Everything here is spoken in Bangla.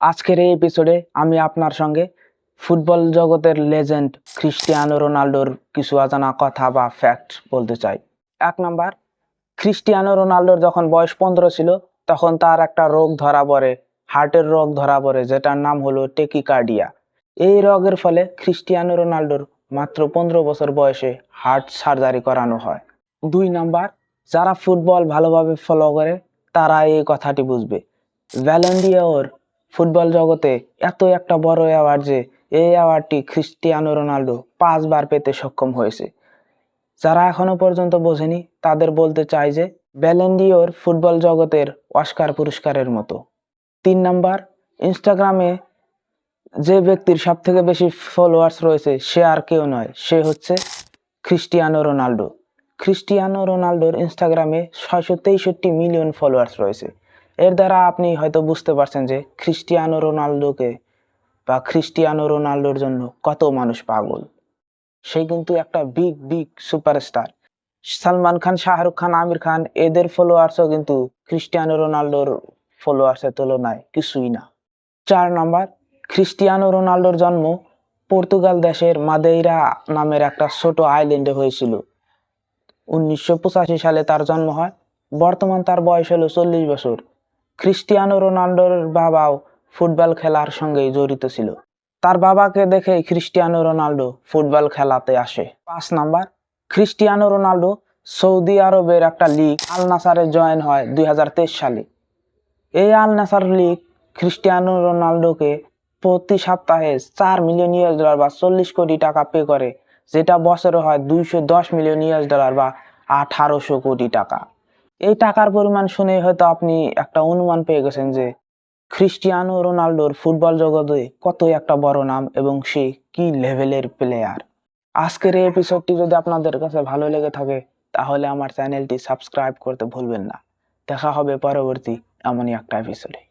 আজকের এই এপিসোডে আমি আপনার সঙ্গে ফুটবল জগতের লেজেন্ড ক্রিস্টিয়ানো রোনাল্ডোর কিছু অজানা কথা বা ফ্যাক্ট বলতে চাই। এক নাম্বার ক্রিস্টিয়ানো রোনাল্ডোর যখন বয়স পনেরো ছিল, তখন তার একটা রোগ ধরা পড়ে হার্টের রোগ ধরা পড়ে, যেটার নাম হলো টেকিকার্ডিয়া এই রোগের ফলে ক্রিস্টিয়ানো রোনাল্ডোর মাত্র পনেরো বছর বয়সে হার্ট সার্জারি করানো হয়। দুই নাম্বার যারা ফুটবল ভালোভাবে ফলো করে, তারা এই কথাটি বুঝবে। ভ্যালেন্ডিওর ফুটবল জগতে এত একটা বড় অ্যাওয়ার্ড যে এই অ্যাওয়ার্ডটি ক্রিস্টিয়ানো রোনাল্ডো পাঁচবার পেতে সক্ষম হয়েছে। যারা এখনও পর্যন্ত বোঝেনি, তাদের বলতে চাই যে ব্যালেন্ডিওর ফুটবল জগতের অস্কার পুরস্কারের মতো। তিন নাম্বার ইনস্টাগ্রামে যে ব্যক্তির সব থেকে বেশি ফলোয়ার্স রয়েছে, সে আর কেউ নয়, সে হচ্ছে ক্রিস্টিয়ানো রোনাল্ডো ক্রিস্টিয়ানো রোনাল্ডোর ইনস্টাগ্রামে ছয়শো তেষট্টি মিলিয়ন ফলোয়ার্স রয়েছে। এর দ্বারা আপনি হয়তো বুঝতে পারছেন যে খ্রিস্টিয়ানো রোনাল্ডোকে বা খ্রিস্টিয়ানো রোনাল্ডোর জন্য কত মানুষ পাগল। সে কিন্তু একটা big big superstar Salman Khan, Shahrukh Khan, Aamir Khan, এদের ফলোয়ার্সও কিন্তু ক্রিস্টিয়ানো রোনাল্ডোর ফলোয়ার্সের তুলনায় কিছুই না। চার নাম্বার ক্রিস্টিয়ানো রোনাল্ডোর জন্ম পর্তুগাল দেশের মাদেইরা নামের একটা ছোট আইল্যান্ডে হয়েছিল। উনিশশো পঁচাশি সালে তার জন্ম হয়। বর্তমান তার বয়স হলো চল্লিশ বছর। ক্রিস্টিয়ানো রোনাল্ডোর বাবাও ফুটবল খেলার সঙ্গে জড়িত ছিল। তার বাবাকে দেখে ক্রিস্টিয়ানো রোনাল্ডো ফুটবল খেলাতে আসে। পাঁচ নাম্বার, ক্রিস্টিয়ানো রোনাল্ডো সৌদি আরবের একটা লিগ আল নাসারে জয়েন হয় দুই হাজার তেইশ সালে। এই আল নাসার লিগ ক্রিস্টিয়ানো রোনাল্ডোকে প্রতি সপ্তাহে চার মিলিয়ন ইউএস ডলার বা চল্লিশ কোটি টাকা পে করে, যেটা বছরে হয় দুইশো দশ মিলিয়ন ইউএস ডলার বা আঠারোশো কোটি টাকা। এই টাকার পরিমাণ শুনে হয়তো আপনি একটা অনুমান পেয়ে গেছেন যে ক্রিস্টিয়ানো রোনাল্ডোর ফুটবল জগতে কত একটা বড় নাম এবং সে কি লেভেলের প্লেয়ার আজকের এই এপিসোডটি যদি আপনাদের কাছে ভালো লেগে থাকে, তাহলে আমার চ্যানেলটি সাবস্ক্রাইব করতে ভুলবেন না। দেখা হবে পরবর্তী এমনই একটা এপিসোডে